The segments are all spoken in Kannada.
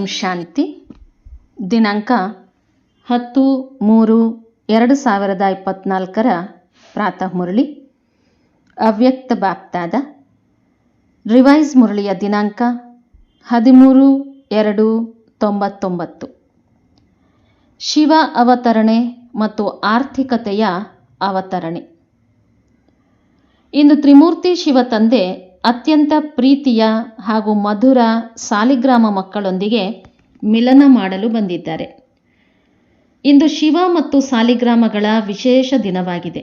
ಓಂ ಶಾಂತಿ. ದಿನಾಂಕ ಹತ್ತು ಮೂರು ಎರಡು ಸಾವಿರದ ಇಪ್ಪತ್ನಾಲ್ಕರ ಪ್ರಾತಃ ಮುರಳಿ. ಅವ್ಯಕ್ತ ಬಾಪ್ತಾದ. ರಿವೈಸ್ ಮುರಳಿಯ ದಿನಾಂಕ ಹದಿಮೂರು ಎರಡು ತೊಂಬತ್ತೊಂಬತ್ತು. ಶಿವ ಅವತರಣೆ ಮತ್ತು ಆರ್ಥಿಕತೆಯ ಅವತರಣೆ. ಇಂದು ತ್ರಿಮೂರ್ತಿ ಶಿವ ತಂದೆ ಅತ್ಯಂತ ಪ್ರೀತಿಯ ಹಾಗೂ ಮಧುರ ಸಾಲಿಗ್ರಾಮ ಮಕ್ಕಳೊಂದಿಗೆ ಮಿಲನ ಮಾಡಲು ಬಂದಿದ್ದಾರೆ. ಇಂದು ಶಿವ ಮತ್ತು ಸಾಲಿಗ್ರಾಮಗಳ ವಿಶೇಷ ದಿನವಾಗಿದೆ.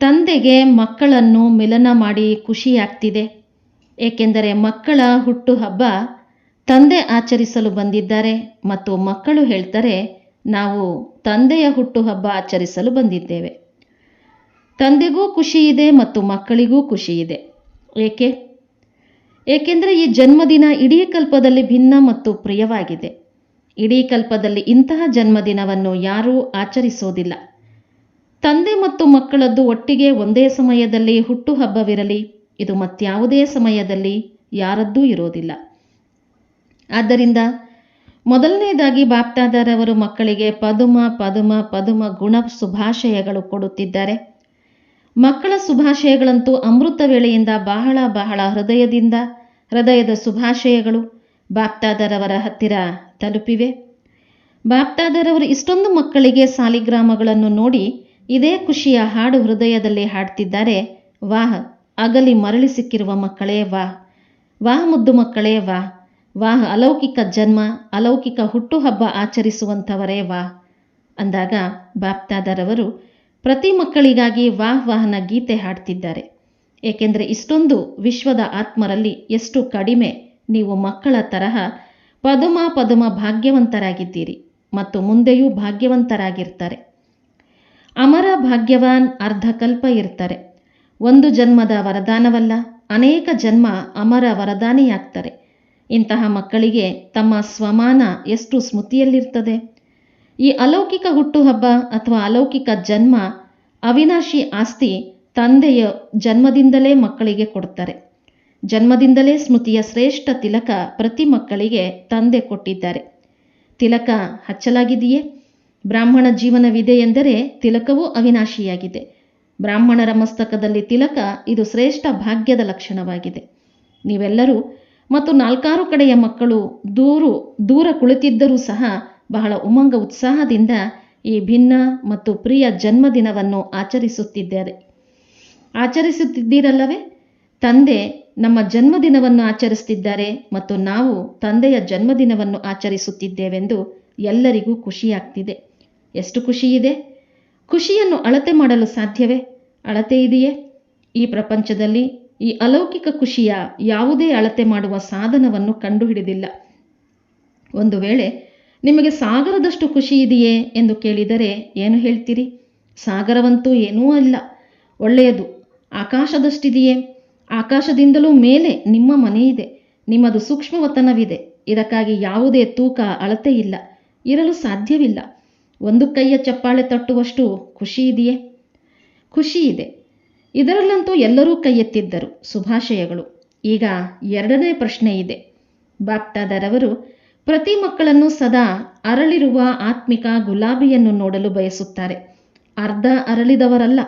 ತಂದೆಗೆ ಮಕ್ಕಳನ್ನು ಮಿಲನ ಮಾಡಿ ಖುಷಿಯಾಗ್ತಿದೆ. ಏಕೆಂದರೆ ಮಕ್ಕಳ ಹುಟ್ಟುಹಬ್ಬ ತಂದೆ ಆಚರಿಸಲು ಬಂದಿದ್ದಾರೆ ಮತ್ತು ಮಕ್ಕಳು ಹೇಳ್ತಾರೆ, ನಾವು ತಂದೆಯ ಹುಟ್ಟುಹಬ್ಬ ಆಚರಿಸಲು ಬಂದಿದ್ದೇವೆ. ತಂದೆಗೂ ಖುಷಿ ಇದೆ ಮತ್ತು ಮಕ್ಕಳಿಗೂ ಖುಷಿ ಇದೆ ಏಕೆ? ಏಕೆಂದರೆ ಈ ಜನ್ಮದಿನ ಇಡೀ ಕಲ್ಪದಲ್ಲಿ ಭಿನ್ನ ಮತ್ತು ಪ್ರಿಯವಾಗಿದೆ. ಇಡೀ ಕಲ್ಪದಲ್ಲಿ ಇಂತಹ ಜನ್ಮದಿನವನ್ನು ಯಾರೂ ಆಚರಿಸೋದಿಲ್ಲ. ತಂದೆ ಮತ್ತು ಮಕ್ಕಳದ್ದು ಒಟ್ಟಿಗೆ ಒಂದೇ ಸಮಯದಲ್ಲಿ ಹುಟ್ಟುಹಬ್ಬವಿರಲಿ, ಇದು ಮತ್ಯಾವುದೇ ಸಮಯದಲ್ಲಿ ಯಾರದ್ದೂ ಇರೋದಿಲ್ಲ. ಆದ್ದರಿಂದ ಮೊದಲನೇದಾಗಿ ಬಾಪ್ತಾದಾರವರು ಮಕ್ಕಳಿಗೆ ಪದುಮ ಪದುಮ ಪದುಮ ಗುಣ ಶುಭಾಶಯಗಳು ಕೊಡುತ್ತಿದ್ದಾರೆ. ಮಕ್ಕಳ ಶುಭಾಶಯಗಳಂತೂ ಅಮೃತ ವೇಳೆಯಿಂದ ಬಹಳ ಬಹಳ ಹೃದಯದಿಂದ, ಹೃದಯದ ಶುಭಾಶಯಗಳು ಬಾಪ್ತಾದರವರ ಹತ್ತಿರ ತಲುಪಿವೆ. ಬಾಪ್ತಾದರವರು ಇಷ್ಟೊಂದು ಮಕ್ಕಳಿಗೆ ಸಾಲಿಗ್ರಾಮಗಳನ್ನು ನೋಡಿ ಇದೇ ಖುಷಿಯ ಹಾಡು ಹೃದಯದಲ್ಲಿ ಹಾಡ್ತಿದ್ದಾರೆ. ವಾಹ್, ಅಗಲಿ ಮರಳಿ ಸಿಕ್ಕಿರುವ ಮಕ್ಕಳೇ ವಾಹ್ ವಾಹ್ ಮುದ್ದು ಮಕ್ಕಳೇ ವಾಹ್ ವಾಹ್ ಅಲೌಕಿಕ ಜನ್ಮ, ಅಲೌಕಿಕ ಹುಟ್ಟುಹಬ್ಬ ಆಚರಿಸುವಂಥವರೇ ವಾಹ್ ಅಂದಾಗ ಬಾಪ್ತಾದರವರು ಪ್ರತಿ ಮಕ್ಕಳಿಗಾಗಿ ವಾಹ್ ವಾಹನ ಗೀತೆ ಹಾಡ್ತಿದ್ದಾರೆ. ಏಕೆಂದರೆ ಇಷ್ಟೊಂದು ವಿಶ್ವದ ಆತ್ಮರಲ್ಲಿ ಎಷ್ಟು ಕಡಿಮೆ ನೀವು ಮಕ್ಕಳ ತರಹ ಪದುಮ ಪದುಮ ಭಾಗ್ಯವಂತರಾಗಿದ್ದೀರಿ ಮತ್ತು ಮುಂದೆಯೂ ಭಾಗ್ಯವಂತರಾಗಿರ್ತಾರೆ. ಅಮರ ಭಾಗ್ಯವಾನ್ ಅರ್ಧಕಲ್ಪ ಇರ್ತಾರೆ. ಒಂದು ಜನ್ಮದ ವರದಾನವಲ್ಲ, ಅನೇಕ ಜನ್ಮ ಅಮರ ವರದಾನಿಯಾಗ್ತಾರೆ. ಇಂತಹ ಮಕ್ಕಳಿಗೆ ತಮ್ಮ ಸ್ವಮಾನ ಎಷ್ಟು ಸ್ಮೃತಿಯಲ್ಲಿರ್ತದೆ? ಈ ಅಲೌಕಿಕ ಹುಟ್ಟುಹಬ್ಬ ಅಥವಾ ಅಲೌಕಿಕ ಜನ್ಮ ಅವಿನಾಶಿ ಆಸ್ತಿ ತಂದೆಯ ಜನ್ಮದಿಂದಲೇ ಮಕ್ಕಳಿಗೆ ಕೊಡ್ತಾರೆ ಜನ್ಮದಿಂದಲೇ ಸ್ಮೃತಿಯ ಶ್ರೇಷ್ಠ ತಿಲಕ ಪ್ರತಿ ಮಕ್ಕಳಿಗೆ ತಂದೆ ಕೊಟ್ಟಿದ್ದಾರೆ. ತಿಲಕ ಹಚ್ಚಲಾಗಿದೆಯೇ? ಬ್ರಾಹ್ಮಣ ಜೀವನವಿದೆ ಎಂದರೆ ತಿಲಕವೂ ಅವಿನಾಶಿಯಾಗಿದೆ. ಬ್ರಾಹ್ಮಣರ ಮಸ್ತಕದಲ್ಲಿ ತಿಲಕ ಇದು ಶ್ರೇಷ್ಠ ಭಾಗ್ಯದ ಲಕ್ಷಣವಾಗಿದೆ. ನೀವೆಲ್ಲರೂ ಮತ್ತು ನಾಲ್ಕಾರು ಕಡೆಯ ಮಕ್ಕಳು ದೂರು, ದೂರ ಕುಳಿತಿದ್ದರೂ ಸಹ ಬಹಳ ಉಮಂಗ ಉತ್ಸಾಹದಿಂದ ಈ ಭಿನ್ನ ಮತ್ತು ಪ್ರಿಯ ಜನ್ಮದಿನವನ್ನು ಆಚರಿಸುತ್ತಿದ್ದಾರೆ. ಆಚರಿಸುತ್ತಿದ್ದೀರಲ್ಲವೇ? ತಂದೆ ನಮ್ಮ ಜನ್ಮದಿನವನ್ನು ಆಚರಿಸುತ್ತಿದ್ದಾರೆ ಮತ್ತು ನಾವು ತಂದೆಯ ಜನ್ಮದಿನವನ್ನು ಆಚರಿಸುತ್ತಿದ್ದೇವೆಂದು ಎಲ್ಲರಿಗೂ ಖುಷಿಯಾಗ್ತಿದೆ. ಎಷ್ಟು ಖುಷಿಯಿದೆ? ಖುಷಿಯನ್ನು ಅಳತೆ ಮಾಡಲು ಸಾಧ್ಯವೇ? ಅಳತೆ ಇದೆಯೇ? ಈ ಪ್ರಪಂಚದಲ್ಲಿ ಈ ಅಲೌಕಿಕ ಖುಷಿಯ ಯಾವುದೇ ಅಳತೆ ಮಾಡುವ ಸಾಧನವನ್ನು ಕಂಡುಹಿಡಿದಿಲ್ಲ. ಒಂದು ವೇಳೆ ನಿಮಗೆ ಸಾಗರದಷ್ಟು ಖುಷಿ ಇದೆಯೇ ಎಂದು ಕೇಳಿದರೆ ಏನು ಹೇಳ್ತೀರಿ? ಸಾಗರವಂತೂ ಏನೂ ಅಲ್ಲ. ಒಳ್ಳೆಯದು. ಆಕಾಶದಷ್ಟಿದೆಯೇ? ಆಕಾಶದಿಂದಲೂ ಮೇಲೆ ನಿಮ್ಮ ಮನೆ ಇದೆ ನಿಮ್ಮದು ಸೂಕ್ಷ್ಮವತನವಿದೆ. ಇದಕ್ಕಾಗಿ ಯಾವುದೇ ತೂಕ, ಅಳತೆ ಇಲ್ಲ. ಇರಲು ಸಾಧ್ಯವಿಲ್ಲ. ಒಂದು ಕೈಯ ಚಪ್ಪಾಳೆ ತಟ್ಟುವಷ್ಟು ಖುಷಿ ಇದೆಯೇ? ಖುಷಿ ಇದೆ. ಇದರಲ್ಲಂತೂ ಎಲ್ಲರೂ ಕೈ ಎತ್ತಿದ್ದರು ಶುಭಾಶಯಗಳು ಈಗ ಎರಡನೇ ಪ್ರಶ್ನೆ ಇದೆ. ಬಾಪ್ತಾದರವರು ಪ್ರತಿ ಮಕ್ಕಳನ್ನು ಸದಾ ಅರಳಿರುವ ಆತ್ಮಿಕ ಗುಲಾಬಿಯನ್ನು ನೋಡಲು ಬಯಸುತ್ತಾರೆ. ಅರ್ಧ ಅರಳಿದವರಲ್ಲ,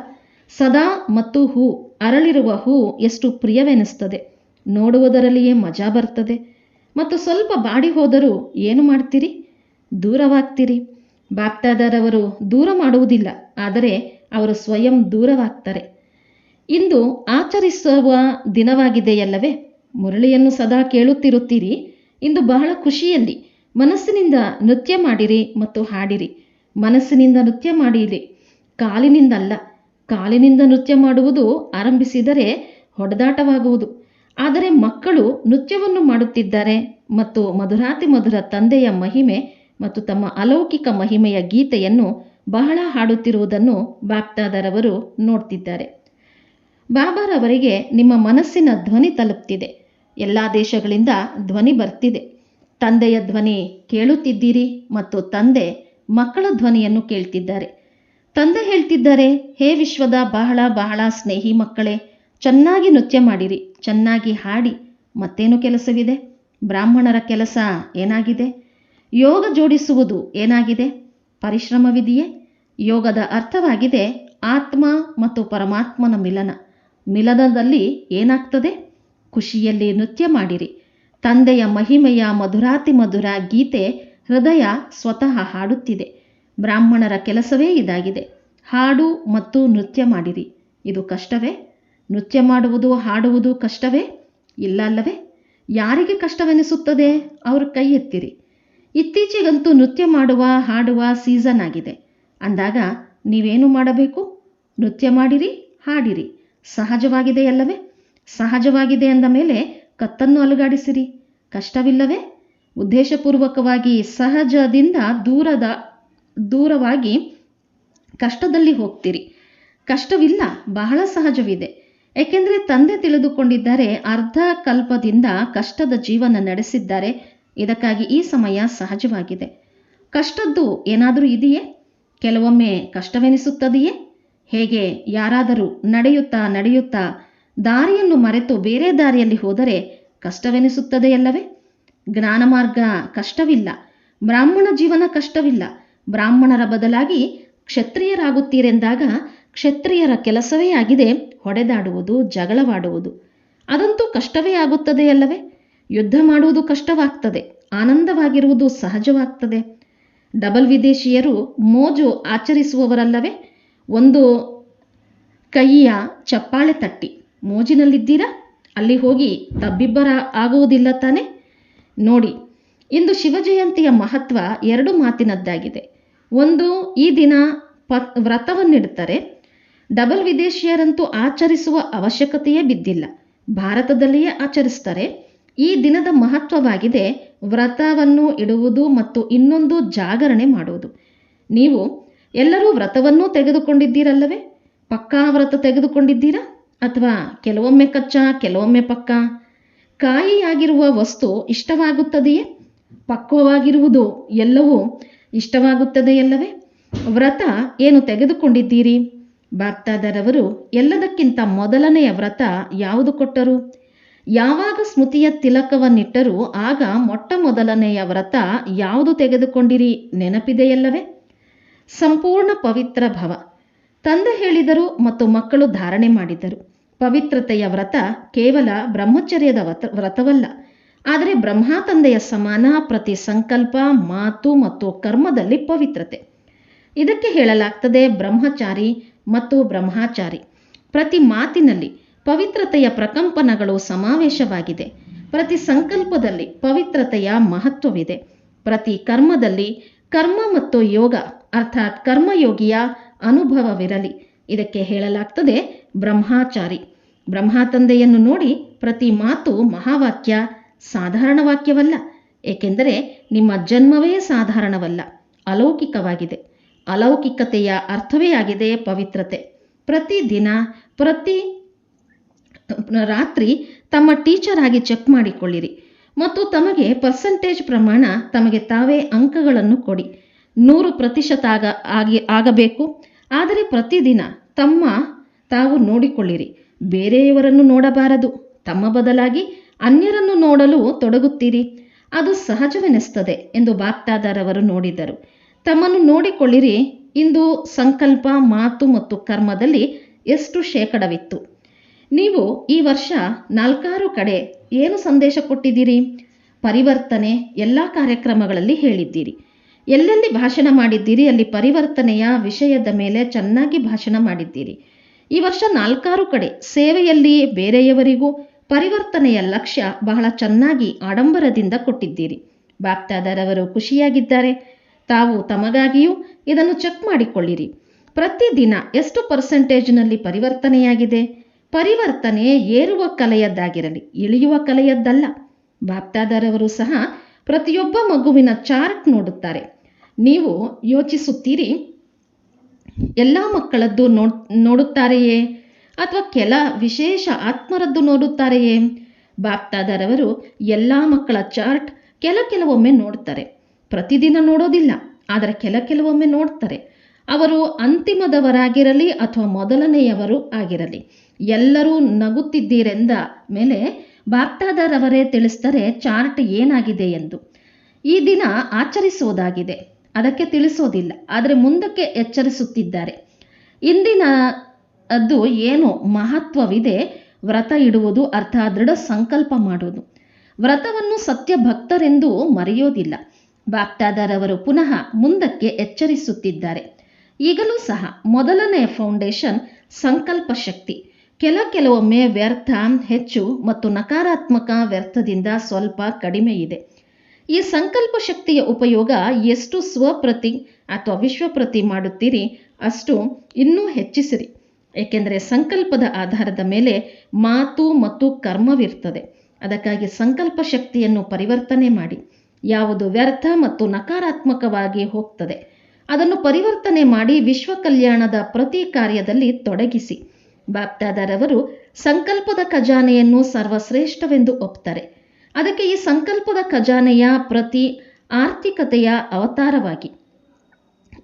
ಸದಾ ಮತ್ತು ಹೂ, ಅರಳಿರುವ ಹೂ ಎಷ್ಟು ಪ್ರಿಯವೆನಿಸ್ತದೆ. ನೋಡುವುದರಲ್ಲಿಯೇ ಮಜಾ ಬರ್ತದೆ. ಮತ್ತು ಸ್ವಲ್ಪ ಬಾಡಿ ಹೋದರೂ ಏನು ಮಾಡ್ತೀರಿ? ದೂರವಾಗ್ತೀರಿ. ಬಾಪ್ತಾದರವರು ದೂರ ಮಾಡುವುದಿಲ್ಲ, ಆದರೆ ಅವರು ಸ್ವಯಂ ದೂರವಾಗ್ತಾರೆ. ಇಂದು ಆಚರಿಸುವ ದಿನವಾಗಿದೆಯಲ್ಲವೇ? ಮುರಳಿಯನ್ನು ಸದಾ ಕೇಳುತ್ತಿರುತ್ತೀರಿ. ಇಂದು ಬಹಳ ಖುಷಿಯಲ್ಲಿ ಮನಸ್ಸಿನಿಂದ ನೃತ್ಯ ಮಾಡಿರಿ ಮತ್ತು ಹಾಡಿರಿ. ಮನಸ್ಸಿನಿಂದ ನೃತ್ಯ ಮಾಡಿರಿ. ಕಾಲಿನಿಂದಲ್ಲ, ಕಾಲಿನಿಂದ ನೃತ್ಯ ಮಾಡುವುದು ಆರಂಭಿಸಿದರೆ ಹೊಡೆದಾಟವಾಗುವುದು. ಆದರೆ ಮಕ್ಕಳು ನೃತ್ಯವನ್ನು ಮಾಡುತ್ತಿದ್ದಾರೆ ಮತ್ತು ಮಧುರಾತಿ ಮಧುರ ತಂದೆಯ ಮಹಿಮೆ ಮತ್ತು ತಮ್ಮ ಅಲೌಕಿಕ ಮಹಿಮೆಯ ಗೀತೆಯನ್ನು ಬಹಳ ಹಾಡುತ್ತಿರುವುದನ್ನು ಬಾಪ್ತಾದರವರು ನೋಡ್ತಿದ್ದಾರೆ. ಬಾಬಾರವರಿಗೆ ನಿಮ್ಮ ಮನಸ್ಸಿನ ಧ್ವನಿ ತಲುಪ್ತಿದೆ. ಎಲ್ಲ ದೇಶಗಳಿಂದ ಧ್ವನಿ ಬರ್ತಿದೆ. ತಂದೆಯ ಧ್ವನಿ ಕೇಳುತ್ತಿದ್ದೀರಿ ಮತ್ತು ತಂದೆ ಮಕ್ಕಳ ಧ್ವನಿಯನ್ನು ಕೇಳ್ತಿದ್ದಾರೆ. ತಂದೆ ಹೇಳ್ತಿದ್ದಾರೆ, ಹೇ ವಿಶ್ವದ ಬಹಳ ಬಹಳ ಸ್ನೇಹಿ ಮಕ್ಕಳೇ, ಚೆನ್ನಾಗಿ ನೃತ್ಯ ಮಾಡಿರಿ, ಚೆನ್ನಾಗಿ ಹಾಡಿ, ಮತ್ತೇನು ಕೆಲಸವಿದೆ? ಬ್ರಾಹ್ಮಣರ ಕೆಲಸ ಏನಾಗಿದೆ? ಯೋಗ ಜೋಡಿಸುವುದು ಏನಾಗಿದೆ? ಪರಿಶ್ರಮವಿದೆಯೇ? ಯೋಗದ ಅರ್ಥವಾಗಿದೆ ಆತ್ಮ ಮತ್ತು ಪರಮಾತ್ಮನ ಮಿಲನ. ಮಿಲನದಲ್ಲಿ ಏನಾಗ್ತದೆ? ಖುಷಿಯಲ್ಲಿ ನೃತ್ಯ ಮಾಡಿರಿ. ತಂದೆಯ ಮಹಿಮೆಯ ಮಧುರಾತಿ ಮಧುರ ಗೀತೆ ಹೃದಯ ಸ್ವತಃ ಹಾಡುತ್ತಿದೆ. ಬ್ರಾಹ್ಮಣರ ಕೆಲಸವೇ ಇದಾಗಿದೆ. ಹಾಡು ಮತ್ತು ನೃತ್ಯ ಮಾಡಿರಿ. ಇದು ಕಷ್ಟವೇ? ನೃತ್ಯ ಮಾಡುವುದು ಹಾಡುವುದು ಕಷ್ಟವೇ? ಇಲ್ಲ ಅಲ್ಲವೇ? ಯಾರಿಗೆ ಕಷ್ಟವೆನಿಸುತ್ತದೆ? ಅವರು ಕೈ ಎತ್ತಿರಿ. ಇತ್ತೀಚೆಗಂತೂ ನೃತ್ಯ ಮಾಡುವ, ಹಾಡುವ ಸೀಸನ್ ಆಗಿದೆ. ಅಂದಾಗ ನೀವೇನು ಮಾಡಬೇಕು? ನೃತ್ಯ ಮಾಡಿರಿ, ಹಾಡಿರಿ. ಸಹಜವಾಗಿದೆಯಲ್ಲವೇ? ಸಹಜವಾಗಿದೆ ಅಂದ ಮೇಲೆ ಕತ್ತನ್ನು ಅಲುಗಾಡಿಸಿರಿ. ಕಷ್ಟವಿಲ್ಲವೇ? ಉದ್ದೇಶಪೂರ್ವಕವಾಗಿ ಸಹಜದಿಂದ ದೂರದ, ದೂರವಾಗಿ ಕಷ್ಟದಲ್ಲಿ ಹೋಗ್ತೀರಿ. ಕಷ್ಟವಿಲ್ಲ, ಬಹಳ ಸಹಜವಿದೆ. ಏಕೆಂದರೆ ತಂದೆ ತಿಳಿದುಕೊಂಡಿದ್ದಾರೆ, ಅರ್ಧ ಕಲ್ಪದಿಂದ ಕಷ್ಟದ ಜೀವನ ನಡೆಸಿದ್ದಾರೆ. ಇದಕ್ಕಾಗಿ ಈ ಸಮಯ ಸಹಜವಾಗಿದೆ. ಕಷ್ಟದ್ದು ಏನಾದರೂ ಇದೆಯೇ? ಕೆಲವೊಮ್ಮೆ ಕಷ್ಟವೆನಿಸುತ್ತದೆಯೇ? ಹೇಗೆ ಯಾರಾದರೂ ನಡೆಯುತ್ತಾ ನಡೆಯುತ್ತಾ ದಾರಿಯನ್ನು ಮರೆತು ಬೇರೆ ದಾರಿಯಲ್ಲಿ ಹೋದರೆ ಕಷ್ಟವೆನಿಸುತ್ತದೆಯಲ್ಲವೇ? ಜ್ಞಾನ ಮಾರ್ಗ ಕಷ್ಟವಿಲ್ಲ, ಬ್ರಾಹ್ಮಣ ಜೀವನ ಕಷ್ಟವಿಲ್ಲ. ಬ್ರಾಹ್ಮಣರ ಬದಲಾಗಿ ಕ್ಷತ್ರಿಯರಾಗುತ್ತೀರೆಂದಾಗ ಕ್ಷತ್ರಿಯರ ಕೆಲಸವೇ ಆಗಿದೆ ಹೊಡೆದಾಡುವುದು, ಜಗಳವಾಡುವುದು. ಅದಂತೂ ಕಷ್ಟವೇ ಆಗುತ್ತದೆಯಲ್ಲವೇ ಯುದ್ಧ ಮಾಡುವುದು ಕಷ್ಟವಾಗ್ತದೆ, ಆನಂದವಾಗಿರುವುದು ಸಹಜವಾಗ್ತದೆ. ಡಬಲ್ ವಿದೇಶಿಯರು ಮೋಜು ಆಚರಿಸುವವರಲ್ಲವೇ? ಒಂದು ಕೈಯ ಚಪ್ಪಾಳೆ ತಟ್ಟಿ. ಮೋಜಿನಲ್ಲಿದ್ದೀರಾ? ಅಲ್ಲಿ ಹೋಗಿ ತಬ್ಬಿಬ್ಬರ ಆಗುವುದಿಲ್ಲ ತಾನೆ? ನೋಡಿ, ಇಂದು ಶಿವಜಯಂತಿಯ ಮಹತ್ವ ಎರಡು ಮಾತಿನದ್ದಾಗಿದೆ. ಒಂದು, ಈ ದಿನ ಪ ವ್ರತವನ್ನಿಡ್ತಾರೆ ಡಬಲ್ ವಿದೇಶಿಯರಂತೂ ಆಚರಿಸುವ ಅವಶ್ಯಕತೆಯೇ ಬಿದ್ದಿಲ್ಲ. ಭಾರತದಲ್ಲಿಯೇ ಆಚರಿಸ್ತಾರೆ. ಈ ದಿನದ ಮಹತ್ವವಾಗಿದೆ ವ್ರತವನ್ನು ಇಡುವುದು ಮತ್ತು ಇನ್ನೊಂದು ಜಾಗರಣೆ ಮಾಡುವುದು. ನೀವು ಎಲ್ಲರೂ ವ್ರತವನ್ನೂ ತೆಗೆದುಕೊಂಡಿದ್ದೀರಲ್ಲವೇ? ಪಕ್ಕಾ ವ್ರತ ತೆಗೆದುಕೊಂಡಿದ್ದೀರಾ? ಅಥವಾ ಕೆಲವೊಮ್ಮೆ ಕಚ್ಚಾ, ಕೆಲವೊಮ್ಮೆ ಪಕ್ಕ? ಕಾಯಿಯಾಗಿರುವ ವಸ್ತು ಇಷ್ಟವಾಗುತ್ತದೆಯೇ? ಪಕ್ವವಾಗಿರುವುದು ಎಲ್ಲವೂ ಇಷ್ಟವಾಗುತ್ತದೆಯಲ್ಲವೇ? ವ್ರತ ಏನು ತೆಗೆದುಕೊಂಡಿದ್ದೀರಿ? ಬಾಪ್ತಾದರವರು ಎಲ್ಲದಕ್ಕಿಂತ ಮೊದಲನೆಯ ವ್ರತ ಯಾವುದು ಕೊಟ್ಟರು? ಯಾವಾಗ ಸ್ಮೃತಿಯ ತಿಲಕವನ್ನಿಟ್ಟರೂ ಆಗ ಮೊಟ್ಟ ಮೊದಲನೆಯ ವ್ರತ ಯಾವುದು ತೆಗೆದುಕೊಂಡಿರಿ ನೆನಪಿದೆಯಲ್ಲವೇ? ಸಂಪೂರ್ಣ ಪವಿತ್ರ ಭವ. ತಂದೆ ಹೇಳಿದರು ಮತ್ತು ಮಕ್ಕಳು ಧಾರಣೆ ಮಾಡಿದರು. ಪವಿತ್ರತೆಯ ವ್ರತ ಕೇವಲ ಬ್ರಹ್ಮಚರ್ಯದ ವ್ರತ, ವ್ರತವಲ್ಲ. ಆದರೆ ಬ್ರಹ್ಮ ತಂದೆಯ ಸಮಾನ ಪ್ರತಿ ಸಂಕಲ್ಪ, ಮಾತು ಮತ್ತು ಕರ್ಮದಲ್ಲಿ ಪವಿತ್ರತೆ. ಇದಕ್ಕೆ ಹೇಳಲಾಗ್ತದೆ ಬ್ರಹ್ಮಚಾರಿ ಮತ್ತು ಬ್ರಹ್ಮಾಚಾರಿ. ಪ್ರತಿ ಮಾತಿನಲ್ಲಿ ಪವಿತ್ರತೆಯ ಪ್ರಕಂಪನಗಳು ಸಮಾವೇಶವಾಗಿದೆ. ಪ್ರತಿ ಸಂಕಲ್ಪದಲ್ಲಿ ಪವಿತ್ರತೆಯ ಮಹತ್ವವಿದೆ. ಪ್ರತಿ ಕರ್ಮದಲ್ಲಿ ಕರ್ಮ ಮತ್ತು ಯೋಗ, ಅರ್ಥಾತ್ ಕರ್ಮಯೋಗಿಯ ಅನುಭವವಿರಲಿ. ಇದಕ್ಕೆ ಹೇಳಲಾಗ್ತದೆ ಬ್ರಹ್ಮಾಚಾರಿ. ಬ್ರಹ್ಮ ತಂದೆಯನ್ನು ನೋಡಿ ಪ್ರತಿ ಮಾತು ಮಹಾವಾಕ್ಯ ಸಾಧಾರಣ ವಾಕ್ಯವಲ್ಲ ಏಕೆಂದರೆ ನಿಮ್ಮ ಜನ್ಮವೇ ಸಾಧಾರಣವಲ್ಲ. ಅಲೌಕಿಕವಾಗಿದೆ. ಅಲೌಕಿಕತೆಯ ಅರ್ಥವೇ ಆಗಿದೆ ಪವಿತ್ರತೆ. ಪ್ರತಿ ದಿನ, ಪ್ರತಿ ರಾತ್ರಿ ತಮ್ಮ ಟೀಚರ್ ಆಗಿ ಚೆಕ್ ಮಾಡಿಕೊಳ್ಳಿರಿ. ಮತ್ತು ತಮಗೆ ಪರ್ಸೆಂಟೇಜ್ ಪ್ರಮಾಣ ತಮಗೆ ತಾವೇ ಅಂಕಗಳನ್ನು ಕೊಡಿ. ನೂರು ಪ್ರತಿಶತ ಆಗ, ಆಗಿ, ಆಗಬೇಕು. ಆದರೆ ಪ್ರತಿದಿನ ತಮ್ಮ ತಾವು ನೋಡಿಕೊಳ್ಳಿರಿ. ಬೇರೆಯವರನ್ನು ನೋಡಬಾರದು. ತಮ್ಮ ಬದಲಾಗಿ ಅನ್ಯರನ್ನು ನೋಡಲು ತೊಡಗುತ್ತೀರಿ. ಅದು ಸಹಜವೆನಿಸ್ತದೆ ಎಂದು ಬಾಕ್ತಾದಾರವರು ನೋಡಿದರು. ತಮ್ಮನ್ನು ನೋಡಿಕೊಳ್ಳಿರಿ. ಇಂದು ಸಂಕಲ್ಪ, ಮಾತು ಮತ್ತು ಕರ್ಮದಲ್ಲಿ ಎಷ್ಟು ಶೇಕಡವಿತ್ತು. ನೀವು ಈ ವರ್ಷ ನಾಲ್ಕಾರು ಕಡೆ ಏನು ಸಂದೇಶ ಕೊಟ್ಟಿದ್ದೀರಿ? ಪರಿವರ್ತನೆ, ಎಲ್ಲ ಕಾರ್ಯಕ್ರಮಗಳಲ್ಲಿ ಹೇಳಿದ್ದೀರಿ. ಎಲ್ಲೆಲ್ಲಿ ಭಾಷಣ ಮಾಡಿದ್ದೀರಿ? ಅಲ್ಲಿ ಪರಿವರ್ತನೆಯ ವಿಷಯದ ಮೇಲೆ ಚೆನ್ನಾಗಿ ಭಾಷಣ ಮಾಡಿದ್ದೀರಿ. ಈ ವರ್ಷ ನಾಲ್ಕಾರು ಕಡೆ ಸೇವೆಯಲ್ಲಿ ಬೇರೆಯವರಿಗೂ ಪರಿವರ್ತನೆಯ ಲಕ್ಷ್ಯ ಬಹಳ ಚೆನ್ನಾಗಿ ಆಡಂಬರದಿಂದ ಕೊಟ್ಟಿದ್ದೀರಿ. ಬಾಪ್ತಾದಾರವರು ಖುಷಿಯಾಗಿದ್ದಾರೆ. ತಾವು ತಮಗಾಗಿಯೂ ಇದನ್ನು ಚೆಕ್ ಮಾಡಿಕೊಳ್ಳಿರಿ. ಪ್ರತಿದಿನ ಎಷ್ಟು ಪರ್ಸೆಂಟೇಜ್ನಲ್ಲಿ ಪರಿವರ್ತನೆಯಾಗಿದೆ? ಪರಿವರ್ತನೆ ಏರುವ ಕಲೆಯದ್ದಾಗಿರಲಿ, ಇಳಿಯುವ ಕಲೆಯದ್ದಲ್ಲ. ಬಾಪ್ತಾದಾರವರು ಸಹ ಪ್ರತಿಯೊಬ್ಬ ಮಗುವಿನ ಚಾರ್ಟ್ ನೋಡುತ್ತಾರೆ. ನೀವು ಯೋಚಿಸುತ್ತೀರಿ ಎಲ್ಲ ಮಕ್ಕಳದ್ದು ನೋಡ್ ನೋಡುತ್ತಾರೆಯೇ? ಅಥವಾ ಕೆಲ ವಿಶೇಷ ಆತ್ಮರದ್ದು ನೋಡುತ್ತಾರೆಯೇ? ಬಾಪ್ತಾದರವರು ಎಲ್ಲ ಮಕ್ಕಳ ಚಾರ್ಟ್ ಕೆಲ ಕೆಲವೊಮ್ಮೆ ನೋಡ್ತಾರೆ. ಪ್ರತಿದಿನ ನೋಡೋದಿಲ್ಲ, ಆದರೆ ಕೆಲ ಕೆಲವೊಮ್ಮೆ ನೋಡ್ತಾರೆ. ಅವರು ಅಂತಿಮದವರಾಗಿರಲಿ ಅಥವಾ ಮೊದಲನೆಯವರು ಆಗಿರಲಿ. ಎಲ್ಲರೂ ನಗುತ್ತಿದ್ದೀರೆಂದ ಮೇಲೆ ಬಾಪ್ತಾದರವರೇ ತಿಳಿಸ್ತಾರೆ ಚಾರ್ಟ್ ಏನಾಗಿದೆ ಎಂದು. ಈ ದಿನ ಆಚರಿಸುವುದಾಗಿದೆ. ಅದಕ್ಕೆ ತಿಳಿಸೋದಿಲ್ಲ, ಆದರೆ ಮುಂದಕ್ಕೆ ಎಚ್ಚರಿಸುತ್ತಿದ್ದಾರೆ. ಇಂದಿನ ಅದು ಏನು ಮಹತ್ವವಿದೆ? ವ್ರತ ಇಡುವುದು ಅರ್ಥ, ದೃಢ ಸಂಕಲ್ಪ ಮಾಡುವುದು. ವ್ರತವನ್ನು ಸತ್ಯ ಭಕ್ತರೆಂದು ಮರೆಯೋದಿಲ್ಲ. ಬಾಪ್ತಾದರವರು ಪುನಃ ಮುಂದಕ್ಕೆ ಎಚ್ಚರಿಸುತ್ತಿದ್ದಾರೆ. ಈಗಲೂ ಸಹ ಮೊದಲನೇ ಫೌಂಡೇಶನ್ ಸಂಕಲ್ಪ ಶಕ್ತಿ. ಕೆಲ ಕೆಲವೊಮ್ಮೆ ವ್ಯರ್ಥ, ಹೆಚ್ಚು ಮತ್ತು ನಕಾರಾತ್ಮಕ ವ್ಯರ್ಥದಿಂದ ಸ್ವಲ್ಪ ಕಡಿಮೆ ಇದೆ. ಈ ಸಂಕಲ್ಪ ಶಕ್ತಿಯ ಉಪಯೋಗ ಎಷ್ಟು ಸ್ವಪ್ರತಿ ಅಥವಾ ವಿಶ್ವಪ್ರತಿ ಮಾಡುತ್ತೀರಿ ಅಷ್ಟು ಇನ್ನೂ ಹೆಚ್ಚಿಸಿರಿ. ಏಕೆಂದರೆ ಸಂಕಲ್ಪದ ಆಧಾರದ ಮೇಲೆ ಮಾತು ಮತ್ತು ಕರ್ಮವಿರ್ತದೆ. ಅದಕ್ಕಾಗಿ ಸಂಕಲ್ಪ ಶಕ್ತಿಯನ್ನು ಪರಿವರ್ತನೆ ಮಾಡಿ. ಯಾವುದು ವ್ಯರ್ಥ ಮತ್ತು ನಕಾರಾತ್ಮಕವಾಗಿ ಹೋಗ್ತದೆ, ಅದನ್ನು ಪರಿವರ್ತನೆ ಮಾಡಿ ವಿಶ್ವ ಕಲ್ಯಾಣದ ಪ್ರತಿ ಕಾರ್ಯದಲ್ಲಿ ತೊಡಗಿಸಿ. ಬಾಪ್ತಾದರವರು ಸಂಕಲ್ಪದ ಖಜಾನೆಯನ್ನು ಸರ್ವಶ್ರೇಷ್ಠವೆಂದು ಒಪ್ತಾರೆ. ಅದಕ್ಕೆ ಈ ಸಂಕಲ್ಪದ ಖಜಾನೆಯ ಪ್ರತಿ ಆರ್ಥಿಕತೆಯ ಅವತಾರವಾಗಿ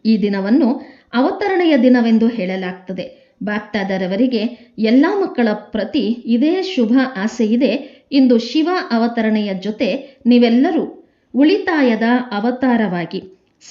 ಈ ದಿನವನ್ನು ಅವತರಣೆಯ ದಿನವೆಂದು ಹೇಳಲಾಗ್ತದೆ. ಬಾಪ್ತಾದರವರಿಗೆ ಎಲ್ಲ ಮಕ್ಕಳ ಪ್ರತಿ ಇದೇ ಶುಭ ಆಸೆಯಿದೆ ಇಂದು ಶಿವ ಅವತರಣೆಯ ಜೊತೆ ನೀವೆಲ್ಲರೂ ಉಳಿತಾಯದ ಅವತಾರವಾಗಿ,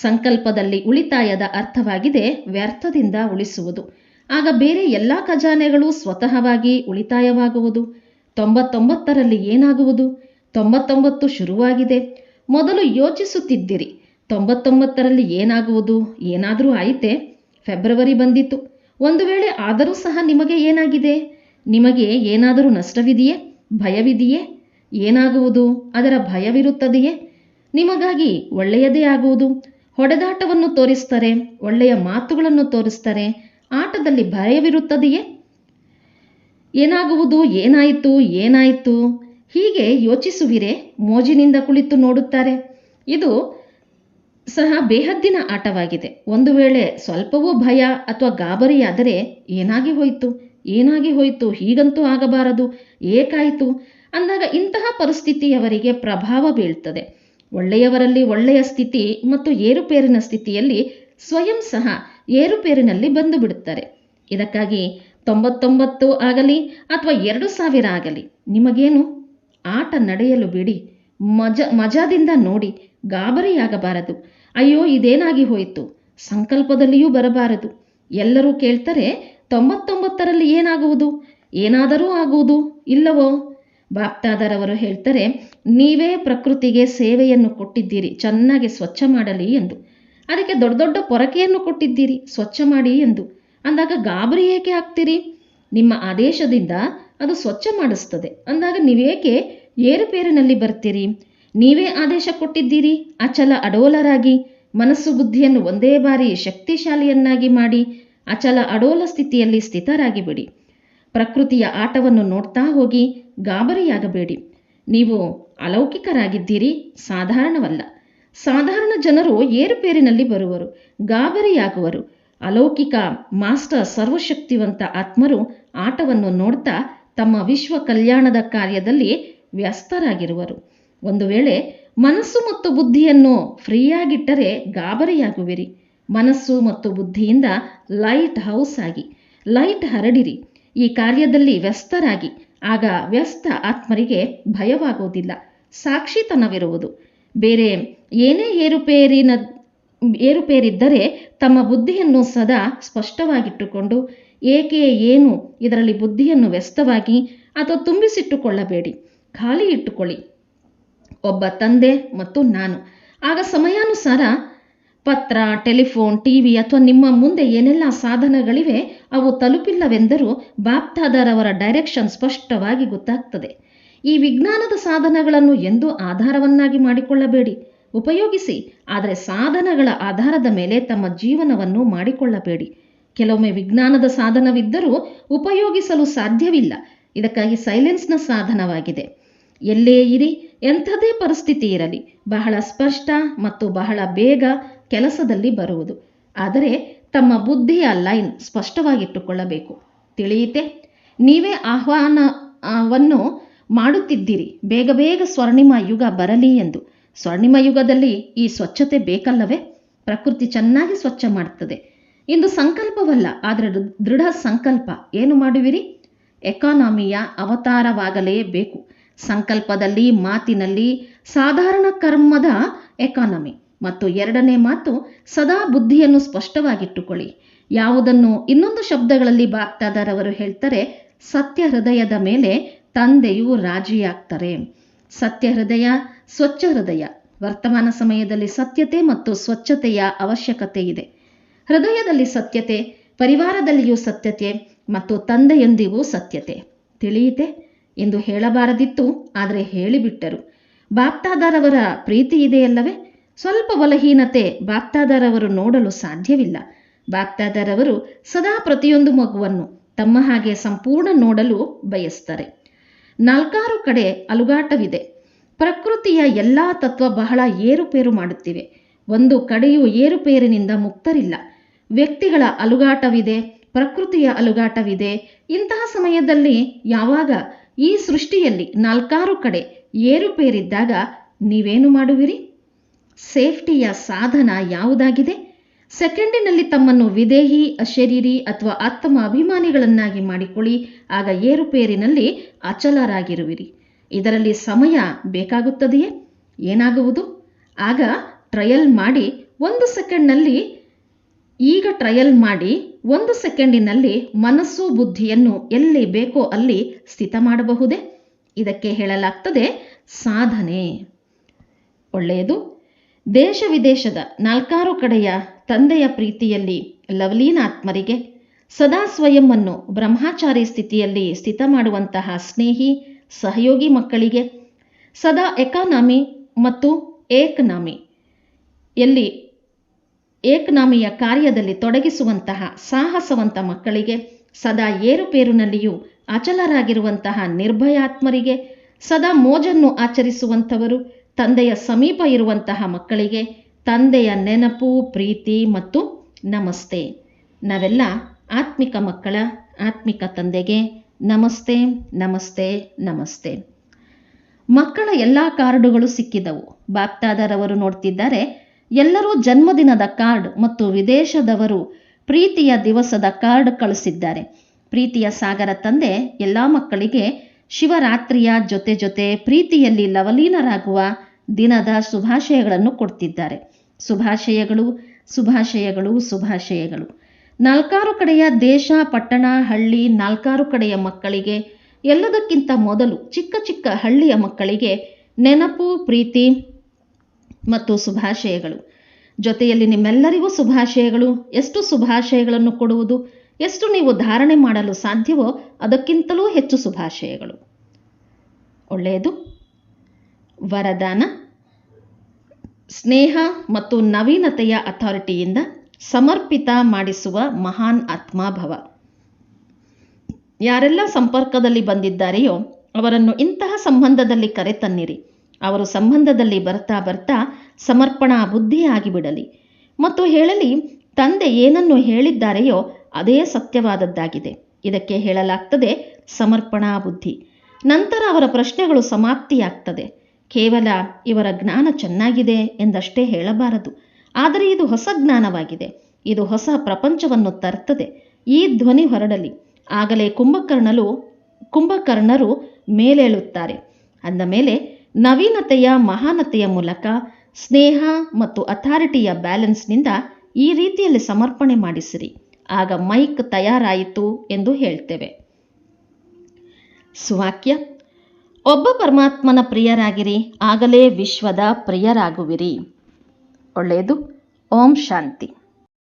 ಸಂಕಲ್ಪದಲ್ಲಿ ಉಳಿತಾಯದ ಅರ್ಥವಾಗಿದೆ, ವ್ಯರ್ಥದಿಂದ ಉಳಿಸುವುದು. ಆಗ ಬೇರೆ ಎಲ್ಲ ಖಜಾನೆಗಳು ಸ್ವತಃವಾಗಿ ಉಳಿತಾಯವಾಗುವುದು. ತೊಂಬತ್ತೊಂಬತ್ತರಲ್ಲಿ ಏನಾಗುವುದು? ತೊಂಬತ್ತೊಂಬತ್ತು ಶುರುವಾಗಿದೆ. ಮೊದಲು ಯೋಚಿಸುತ್ತಿದ್ದಿರಿ, ತೊಂಬತ್ತೊಂಬತ್ತರಲ್ಲಿ ಏನಾಗುವುದು, ಏನಾದರೂ ಆಯಿತೆ? ಫೆಬ್ರವರಿ ಬಂದಿತು ಒಂದು ವೇಳೆ ಆದರೂ ಸಹ ನಿಮಗೆ ಏನಾಗಿದೆ? ನಿಮಗೆ ಏನಾದರೂ ನಷ್ಟವಿದೆಯೇ? ಭಯವಿದೆಯೇ? ಏನಾಗುವುದು? ಅದರ ಭಯವಿರುತ್ತದೆಯೇ? ನಿಮಗಾಗಿ ಒಳ್ಳೆಯದೇ ಆಗುವುದು? ಹೊಡೆದಾಟವನ್ನು ತೋರಿಸ್ತಾರೆ, ಒಳ್ಳೆಯ ಮಾತುಗಳನ್ನು ತೋರಿಸ್ತಾರೆ, ಆಟದಲ್ಲಿ ಭಯವಿರುತ್ತದೆಯೇ? ಏನಾಗುವುದು? ಏನಾಯಿತು? ಏನಾಯಿತು? ಹೀಗೆ ಯೋಚಿಸುವಿರೆ, ಮೋಜಿನಿಂದ ಕುಳಿತು ನೋಡುತ್ತಾರೆ. ಇದು ಸಹ ಬೇಹದ್ದಿನ ಆಟವಾಗಿದೆ. ಒಂದು ವೇಳೆ ಸ್ವಲ್ಪವೂ ಭಯ ಅಥವಾ ಗಾಬರಿಯಾದರೆ ಏನಾಗಿ ಹೋಯಿತು? ಏನಾಗಿ ಹೋಯಿತು? ಹೀಗಂತೂ ಆಗಬಾರದು. ಏಕಾಯಿತು? ಅಂದಾಗ ಇಂತಹ ಪರಿಸ್ಥಿತಿಯವರಿಗೆ ಪ್ರಭಾವ ಬೀಳ್ತದೆ. ಒಳ್ಳೆಯವರಲ್ಲಿ ಒಳ್ಳೆಯ ಸ್ಥಿತಿ ಮತ್ತು ಏರುಪೇರಿನ ಸ್ಥಿತಿಯಲ್ಲಿ ಸ್ವಯಂ ಸಹ ಏರುಪೇರಿನಲ್ಲಿ ಬಂದು ಬಿಡುತ್ತಾರೆ ಇದಕ್ಕಾಗಿ ತೊಂಬತ್ತೊಂಬತ್ತು ಆಗಲಿ ಅಥವಾ ಎರಡು ಸಾವಿರ ಆಗಲಿ, ನಿಮಗೇನು? ಆಟ ನಡೆಯಲು ಬಿಡಿ. ಮಜ, ಮಜಾದಿಂದ ನೋಡಿ ಗಾಬರಿಯಾಗಬಾರದು. ಅಯ್ಯೋ, ಇದೇನಾಗಿ ಹೋಯಿತು? ಸಂಕಲ್ಪದಲ್ಲಿಯೂ ಬರಬಾರದು. ಎಲ್ಲರೂ ಕೇಳ್ತಾರೆ, ತೊಂಬತ್ತೊಂಬತ್ತರಲ್ಲಿ ಏನಾಗುವುದು? ಏನಾದರೂ ಆಗುವುದು ಇಲ್ಲವೋ? ಬಾಪ್ತಾದರವರು ಹೇಳ್ತಾರೆ, ನೀವೇ ಪ್ರಕೃತಿಗೆ ಸೇವೆಯನ್ನು ಕೊಟ್ಟಿದ್ದೀರಿ, ಚೆನ್ನಾಗಿ ಸ್ವಚ್ಛ ಮಾಡಲಿ ಎಂದು. ಅದಕ್ಕೆ ದೊಡ್ಡ ದೊಡ್ಡ ಪೊರಕೆಯನ್ನು ಕೊಟ್ಟಿದ್ದೀರಿ, ಸ್ವಚ್ಛ ಮಾಡಿ ಎಂದು. ಅಂದಾಗ ಗಾಬರಿ ಏಕೆ ಹಾಕ್ತೀರಿ ನಿಮ್ಮ ಆದೇಶದಿಂದ ಅದು ಸ್ವಚ್ಛ ಮಾಡಿಸ್ತದೆ. ಅಂದಾಗ ನೀವೇಕೆ ಏರುಪೇರಿನಲ್ಲಿ ಬರ್ತೀರಿ. ನೀವೇ ಆದೇಶ ಕೊಟ್ಟಿದ್ದೀರಿ. ಅಚಲ ಅಡೋಲರಾಗಿ ಮನಸ್ಸು ಬುದ್ಧಿಯನ್ನು ಒಂದೇ ಬಾರಿ ಶಕ್ತಿಶಾಲಿಯನ್ನಾಗಿ ಮಾಡಿ ಅಚಲ ಅಡೋಲ ಸ್ಥಿತಿಯಲ್ಲಿ ಸ್ಥಿತರಾಗಿಬಿಡಿ. ಪ್ರಕೃತಿಯ ಆಟವನ್ನು ನೋಡ್ತಾ ಹೋಗಿ ಗಾಬರಿಯಾಗಬೇಡಿ. ನೀವು ಅಲೌಕಿಕರಾಗಿದ್ದೀರಿ. ಸಾಧಾರಣವಲ್ಲ. ಸಾಧಾರಣ ಜನರು ಏರುಪೇರಿನಲ್ಲಿ ಬರುವರು, ಗಾಬರಿಯಾಗುವರು. ಅಲೌಕಿಕ ಮಾಸ್ಟರ್ ಸರ್ವಶಕ್ತಿವಂತ ಆತ್ಮರು ಆಟವನ್ನು ನೋಡ್ತಾ ತಮ್ಮ ವಿಶ್ವ ಕಲ್ಯಾಣದ ಕಾರ್ಯದಲ್ಲಿ ವ್ಯಸ್ತರಾಗಿರುವರು. ಒಂದು ವೇಳೆ ಮನಸ್ಸು ಮತ್ತು ಬುದ್ಧಿಯನ್ನು ಫ್ರೀಯಾಗಿಟ್ಟರೆ ಗಾಬರಿಯಾಗುವಿರಿ. ಮನಸ್ಸು ಮತ್ತು ಬುದ್ಧಿಯಿಂದ ಲೈಟ್ ಹೌಸ್ ಆಗಿ, ಲೈಟ್ ಹರಡಿರಿ. ಈ ಕಾರ್ಯದಲ್ಲಿ ವ್ಯಸ್ತರಾಗಿ, ಆಗ ವ್ಯಸ್ತ ಆತ್ಮರಿಗೆ ಭಯವಾಗುವುದಿಲ್ಲ, ಸಾಕ್ಷಿತನವಿರುವುದು. ಬೇರೆ ಏನೇ ಏರುಪೇರಿನ, ಏರುಪೇರಿದ್ದರೆ ತಮ್ಮ ಬುದ್ಧಿಯನ್ನು ಸದಾ ಸ್ಪಷ್ಟವಾಗಿಟ್ಟುಕೊಂಡು, ಏಕೆ ಏನು ಇದರಲ್ಲಿ ಬುದ್ಧಿಯನ್ನು ವ್ಯಸ್ತವಾಗಿ ಅಥವಾ ತುಂಬಿಸಿಟ್ಟುಕೊಳ್ಳಬೇಡಿ. ಖಾಲಿ ಇಟ್ಟುಕೊಳ್ಳಿ. ಒಬ್ಬ ತಂದೆ ಮತ್ತು ನಾನು. ಆಗ ಸಮಯಾನುಸಾರ ಪತ್ರ, ಟೆಲಿಫೋನ್, ಟಿವಿ ಅಥವಾ ನಿಮ್ಮ ಮುಂದೆ ಏನೆಲ್ಲ ಸಾಧನಗಳಿವೆ, ಅವು ತಲುಪಿಲ್ಲವೆಂದರೂ ಬಾಪ್ತಾದರವರ ಡೈರೆಕ್ಷನ್ ಸ್ಪಷ್ಟವಾಗಿ ಗೊತ್ತಾಗ್ತದೆ. ಈ ವಿಜ್ಞಾನದ ಸಾಧನಗಳನ್ನು ಎಂದೂ ಆಧಾರವನ್ನಾಗಿ ಮಾಡಿಕೊಳ್ಳಬೇಡಿ. ಉಪಯೋಗಿಸಿ, ಆದರೆ ಸಾಧನಗಳ ಆಧಾರದ ಮೇಲೆ ತಮ್ಮ ಜೀವನವನ್ನು ಮಾಡಿಕೊಳ್ಳಬೇಡಿ. ಕೆಲವೊಮ್ಮೆ ವಿಜ್ಞಾನದ ಸಾಧನವಿದ್ದರೂ ಉಪಯೋಗಿಸಲು ಸಾಧ್ಯವಿಲ್ಲ. ಇದಕ್ಕಾಗಿ ಸೈಲೆನ್ಸ್ನ ಸಾಧನವಾಗಿದೆ. ಎಲ್ಲೇ ಇರಿ, ಎಂಥದೇ ಪರಿಸ್ಥಿತಿ ಇರಲಿ, ಬಹಳ ಸ್ಪಷ್ಟ ಮತ್ತು ಬಹಳ ಬೇಗ ಕೆಲಸದಲ್ಲಿ ಬರುವುದು. ಆದರೆ ತಮ್ಮ ಬುದ್ಧಿಯ ಲೈನ್ ಸ್ಪಷ್ಟವಾಗಿಟ್ಟುಕೊಳ್ಳಬೇಕು. ತಿಳಿಯಿತೆ, ನೀವೇ ಆಹ್ವಾನವನ್ನು ಮಾಡುತ್ತಿದ್ದೀರಿ. ಬೇಗ ಬೇಗ ಸ್ವರ್ಣಿಮ ಯುಗ ಬರಲಿ ಎಂದು. ಸ್ವರ್ಣಿಮ ಯುಗದಲ್ಲಿ ಈ ಸ್ವಚ್ಛತೆ ಬೇಕಲ್ಲವೇ? ಪ್ರಕೃತಿ ಚೆನ್ನಾಗಿ ಸ್ವಚ್ಛ ಮಾಡುತ್ತದೆ ಇಂದು ಸಂಕಲ್ಪವಲ್ಲ, ಆದರೆ ದೃಢ ಸಂಕಲ್ಪ. ಏನು ಮಾಡುವಿರಿ? ಎಕಾನಮಿಯ ಅವತಾರವಾಗಲೇಬೇಕು ಸಂಕಲ್ಪದಲ್ಲಿ, ಮಾತಿನಲ್ಲಿ ಸಾಧಾರಣ ಕರ್ಮದ ಎಕಾನಮಿ ಮತ್ತು ಎರಡನೇ ಮಾತು, ಸದಾ ಬುದ್ಧಿಯನ್ನು ಸ್ಪಷ್ಟವಾಗಿಟ್ಟುಕೊಳ್ಳಿ. ಯಾವುದನ್ನು ಇನ್ನೊಂದು ಶಬ್ದಗಳಲ್ಲಿ ಬಾಗ್ತಾದರವರು ಹೇಳ್ತಾರೆ, ಸತ್ಯ ಹೃದಯದ ಮೇಲೆ ತಂದೆಯು ರಾಜಿಯಾಗ್ತಾರೆ. ಸತ್ಯ ಹೃದಯ, ಸ್ವಚ್ಛ ಹೃದಯ. ವರ್ತಮಾನ ಸಮಯದಲ್ಲಿ ಸತ್ಯತೆ ಮತ್ತು ಸ್ವಚ್ಛತೆಯ ಅವಶ್ಯಕತೆ ಇದೆ. ಹೃದಯದಲ್ಲಿ ಸತ್ಯತೆ, ಪರಿವಾರದಲ್ಲಿಯೂ ಸತ್ಯತೆ ಮತ್ತು ತಂದೆಯೊಂದಿಗೂ ಸತ್ಯತೆ. ತಿಳಿಯಿತೆ? ಎಂದು ಹೇಳಬಾರದಿತ್ತು, ಆದರೆ ಹೇಳಿಬಿಟ್ಟರು. ಬಾಪ್ತಾದಾರವರ ಪ್ರೀತಿ ಇದೆಯಲ್ಲವೇ? ಸ್ವಲ್ಪ ಬಲಹೀನತೆ ಬಾಪ್ತಾದಾರವರು ನೋಡಲು ಸಾಧ್ಯವಿಲ್ಲ. ಬಾಪ್ತಾದಾರವರು ಸದಾ ಪ್ರತಿಯೊಂದು ಮಗುವನ್ನು ತಮ್ಮ ಹಾಗೆ ಸಂಪೂರ್ಣ ನೋಡಲು ಬಯಸ್ತಾರೆ. ನಾಲ್ಕಾರು ಕಡೆ ಅಲುಗಾಟವಿದೆ. ಪ್ರಕೃತಿಯ ಎಲ್ಲ ತತ್ವ ಬಹಳ ಏರುಪೇರು ಮಾಡುತ್ತಿವೆ. ಒಂದು ಕಡೆಯೂ ಏರುಪೇರಿನಿಂದ ಮುಕ್ತರಿಲ್ಲ. ವ್ಯಕ್ತಿಗಳ ಅಲುಗಾಟವಿದೆ, ಪ್ರಕೃತಿಯ ಅಲುಗಾಟವಿದೆ. ಇಂತಹ ಸಮಯದಲ್ಲಿ ಯಾವಾಗ ಈ ಸೃಷ್ಟಿಯಲ್ಲಿ ನಾಲ್ಕಾರು ಕಡೆ ಏರುಪೇರಿದ್ದಾಗ ನೀವೇನು ಮಾಡುವಿರಿ? ಸೇಫ್ಟಿಯ ಸಾಧನ ಯಾವುದಾಗಿದೆ? ಸೆಕೆಂಡಿನಲ್ಲಿ ತಮ್ಮನ್ನು ವಿದೇಹಿ, ಅಶರೀರಿ ಅಥವಾ ಆತ್ಮ ಅಭಿಮಾನಿಗಳನ್ನಾಗಿ ಮಾಡಿಕೊಳ್ಳಿ, ಆಗ ಏರುಪೇರಿನಲ್ಲಿ ಅಚಲರಾಗಿರುವಿರಿ. ಇದರಲ್ಲಿ ಸಮಯ ಬೇಕಾಗುತ್ತದೆಯೇ? ಏನಾಗುವುದು? ಆಗ ಟ್ರಯಲ್ ಮಾಡಿ ಒಂದು ಸೆಕೆಂಡ್ನಲ್ಲಿ ಈಗ ಟ್ರಯಲ್ ಮಾಡಿ ಒಂದು ಸೆಕೆಂಡಿನಲ್ಲಿ ಮನಸ್ಸು ಬುದ್ಧಿಯನ್ನು ಎಲ್ಲಿ ಬೇಕೋ ಅಲ್ಲಿ ಸ್ಥಿತ ಮಾಡಬಹುದೇ? ಇದಕ್ಕೆ ಹೇಳಲಾಗ್ತದೆ ಸಾಧನೆ. ಒಳ್ಳೆಯದು. ದೇಶ ವಿದೇಶದ ನಾಲ್ಕಾರು ಕಡೆಯ ತಂದೆಯ ಪ್ರೀತಿಯಲ್ಲಿ ಲವಲೀನಾತ್ಮರಿಗೆ ಸದಾ ಸ್ವಯಂವನ್ನು ಬ್ರಹ್ಮಚಾರಿ ಸ್ಥಿತಿಯಲ್ಲಿ ಸ್ಥಿತ ಮಾಡುವಂತಹ ಸ್ನೇಹಿ, ಸಹಯೋಗಿ ಮಕ್ಕಳಿಗೆ ಸದಾ ಎಕಾನಾಮಿ ಮತ್ತು ಏಕನಾಮಿ. ಎಲ್ಲಿ ಏಕನಾಮಿಯ ಕಾರ್ಯದಲ್ಲಿ ತೊಡಗಿಸುವಂತಹ ಸಾಹಸವಂತ ಮಕ್ಕಳಿಗೆ ಸದಾ ಏರುಪೇರಿನಲ್ಲಿಯೂ ಅಚಲರಾಗಿರುವಂತಹ ನಿರ್ಭಯಾತ್ಮರಿಗೆ, ಸದಾ ಮೋಜನ್ನು ಆಚರಿಸುವಂಥವರು, ತಂದೆಯ ಸಮೀಪ ಇರುವಂತಹ ಮಕ್ಕಳಿಗೆ ತಂದೆಯ ನೆನಪು, ಪ್ರೀತಿ ಮತ್ತು ನಮಸ್ತೆ. ನಾವೆಲ್ಲ ಆತ್ಮಿಕ ಮಕ್ಕಳ, ಆತ್ಮಿಕ ತಂದೆಗೆ ನಮಸ್ತೆ ನಮಸ್ತೆ ನಮಸ್ತೆ. ಮಕ್ಕಳ ಎಲ್ಲ ಕಾರ್ಡುಗಳು ಸಿಕ್ಕಿದವು. ಬಾಪ್ತಾದರವರು ನೋಡ್ತಿದ್ದಾರೆ ಎಲ್ಲರೂ ಜನ್ಮದಿನದ ಕಾರ್ಡ್ ಮತ್ತು ವಿದೇಶದವರು ಪ್ರೀತಿಯ ದಿವಸದ ಕಾರ್ಡ್ ಕಳಿಸಿದ್ದಾರೆ. ಪ್ರೀತಿಯ ಸಾಗರ ತಂದೆ ಎಲ್ಲ ಮಕ್ಕಳಿಗೆ ಶಿವರಾತ್ರಿಯ ಜೊತೆ ಜೊತೆ ಪ್ರೀತಿಯಲ್ಲಿ ಲವಲೀನರಾಗುವ ದಿನದ ಶುಭಾಶಯಗಳನ್ನು ಕೊಡ್ತಿದ್ದಾರೆ. ಶುಭಾಶಯಗಳು ಶುಭಾಶಯಗಳು ಶುಭಾಶಯಗಳು. ನಾಲ್ಕಾರು ಕಡೆಯ ದೇಶ, ಪಟ್ಟಣ, ಹಳ್ಳಿ, ನಾಲ್ಕಾರು ಕಡೆಯ ಮಕ್ಕಳಿಗೆ ಎಲ್ಲದಕ್ಕಿಂತ ಮೊದಲು ಚಿಕ್ಕ ಚಿಕ್ಕ ಹಳ್ಳಿಯ ಮಕ್ಕಳಿಗೆ ನೆನಪು, ಪ್ರೀತಿ ಮತ್ತು ಶುಭಾಶಯಗಳು. ಜೊತೆಯಲ್ಲಿ ನಿಮ್ಮೆಲ್ಲರಿಗೂ ಶುಭಾಶಯಗಳು. ಎಷ್ಟು ಶುಭಾಶಯಗಳನ್ನು ಕೊಡುವುದು? ಎಷ್ಟು ನೀವು ಧಾರಣೆ ಮಾಡಲು ಸಾಧ್ಯವೋ ಅದಕ್ಕಿಂತಲೂ ಹೆಚ್ಚು ಶುಭಾಶಯಗಳು. ಒಳ್ಳೆಯದು. ವರದಾನ. ಸ್ನೇಹ ಮತ್ತು ನವೀನತೆಯ ಅಥಾರಿಟಿಯಿಂದ ಸಮರ್ಪಿತ ಮಾಡಿಸುವ ಮಹಾನ್ ಆತ್ಮಾಭವ. ಯಾರೆಲ್ಲ ಸಂಪರ್ಕದಲ್ಲಿ ಬಂದಿದ್ದಾರೆಯೋ ಅವರನ್ನು ಇಂತಹ ಸಂಬಂಧದಲ್ಲಿ ಕರೆತನ್ನಿರಿ. ಅವರು ಸಂಬಂಧದಲ್ಲಿ ಬರ್ತಾ ಬರ್ತಾ ಸಮರ್ಪಣಾ ಬುದ್ಧಿ ಆಗಿಬಿಡಲಿ. ಮತ್ತು ಹೇಳಲಿ, ತಂದೆ ಏನನ್ನು ಹೇಳಿದ್ದಾರೆಯೋ ಅದೇ ಸತ್ಯವಾದದ್ದಾಗಿದೆ. ಇದಕ್ಕೆ ಹೇಳಲಾಗ್ತದೆ ಸಮರ್ಪಣಾ ಬುದ್ಧಿ. ನಂತರ ಅವರ ಪ್ರಶ್ನೆಗಳು ಸಮಾಪ್ತಿಯಾಗ್ತದೆ. ಕೇವಲ ಇವರ ಜ್ಞಾನ ಚೆನ್ನಾಗಿದೆ ಎಂದಷ್ಟೇ ಹೇಳಬಾರದು. ಆದರೆ ಇದು ಹೊಸ ಜ್ಞಾನವಾಗಿದೆ. ಇದು ಹೊಸ ಪ್ರಪಂಚವನ್ನು ತರ್ತದೆ. ಈ ಧ್ವನಿ ಹೊರಡಲಿ. ಆಗಲೇ ಕುಂಭಕರ್ಣಲು ಕುಂಭಕರ್ಣರು ಮೇಲೇಳುತ್ತಾರೆ. ಅಂದ ಮೇಲೆ ನವೀನತೆಯ ಮಹಾನತೆಯ ಮೂಲಕ ಸ್ನೇಹ ಮತ್ತು ಅಥಾರಿಟಿಯ ಬ್ಯಾಲೆನ್ಸ್ನಿಂದ ಈ ರೀತಿಯಲ್ಲಿ ಸಮರ್ಪಣೆ ಮಾಡಿಸಿರಿ. ಆಗ ಮೈಕ್ ತಯಾರಾಯಿತು ಎಂದು ಹೇಳ್ತೇವೆ. ಸುವಾಕ್ಯ, ಒಬ್ಬ ಪರಮಾತ್ಮನ ಪ್ರಿಯರಾಗಿರಿ, ಆಗಲೇ ವಿಶ್ವದ ಪ್ರಿಯರಾಗುವಿರಿ. ಒಳ್ಳೆಯದು. ಓಂ ಶಾಂತಿ.